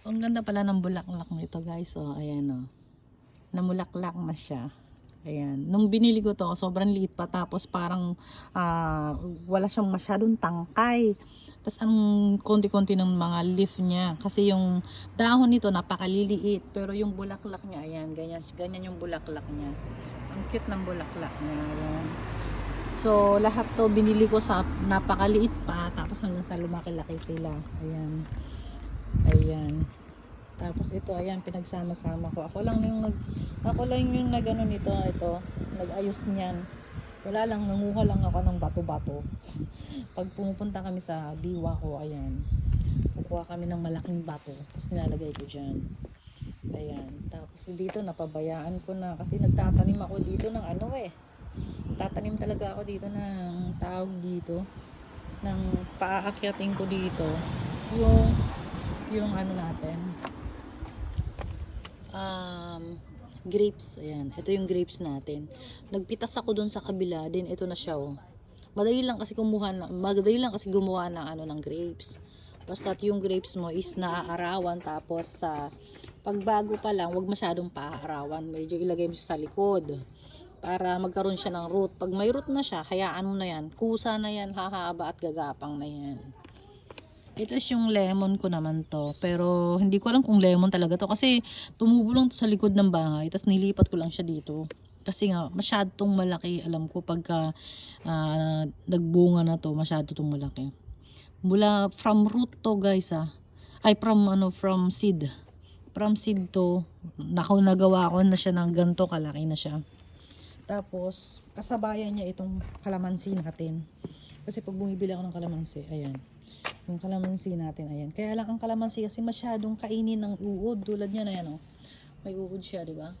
Ang ganda pala ng bulaklak nito guys. So, ayan o. Namulaklak na siya. Ayan. Nung binili ko to, sobrang liit pa. Tapos parang ah, wala siyang masyadong tangkay. Tapos ang konti-konti ng mga leaf niya. Kasi yung dahon nito napakaliliit. Pero yung bulaklak niya, ayan. Ganyan, ganyan yung bulaklak niya. Ang cute ng bulaklak niya. Ayan. So, lahat to binili ko sa napakaliit pa. Tapos hanggang sa lumaki-laki sila. Ayan. Ayan. Tapos ito, ayan, pinagsama-sama ko. Ako lang yung nag, ako lang yung nagano nito, ito, nag-ayos niyan. Wala lang, nanguha lang ako ng bato-bato. Pag pumupunta kami sa biwa ko, ayan, kukuha kami ng malaking bato. Tapos nilalagay ko dyan. Ayan. Tapos dito, napabayaan ko na. Kasi nagtatanim ako dito ng ano eh. Tatanim talaga ako dito ng tawag dito. Ng paaakyatin ko dito. Yung, yung ano natin, um, grapes. Ayan. Ito yung grapes natin. Nagpitas ako dun sa kabila. Din ito na siya oh. Madali lang kasi kumuha na, madali lang kasi gumawa ng ano ng grapes. Basta yung grapes mo is naaarawan tapos sa pagbago pa lang, wag masyadong paaarawan. Medyo ilagay mo sa likod para magkaroon siya ng root. Pag may root na siya, hayaan mo na yan. Kusa na yan, hahaba at gagapang na yan. Ito is yung lemon ko naman to. Pero hindi ko alam kung lemon talaga to. Kasi tumubo lang to sa likod ng bahay. Tapos nilipat ko lang siya dito. Kasi nga, masyadong malaki. Alam ko pagka ah, nagbunga na to, masyado tong malaki. Mula from root to guys ah. Ay from ano, from seed. From seed to, nako nagawa ko na siya ng ganto kalaki na siya. Tapos, kasabayan niya itong kalamansi natin. Kasi pag bumibili ako ng kalamansi, ayan. Yung kalamansi natin, ayan. Kaya lang ang kalamansi kasi masyadong kainin ng uod. Tulad niya na yan, oh. May uod siya, di ba?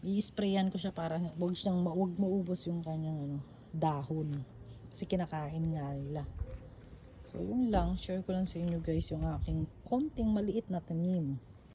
I-sprayan ko siya para wag siyang wag maubos yung kanyang ano, dahon. Kasi kinakain nga nila. So, yun lang. Share ko lang sa inyo guys yung aking konting maliit na tanim.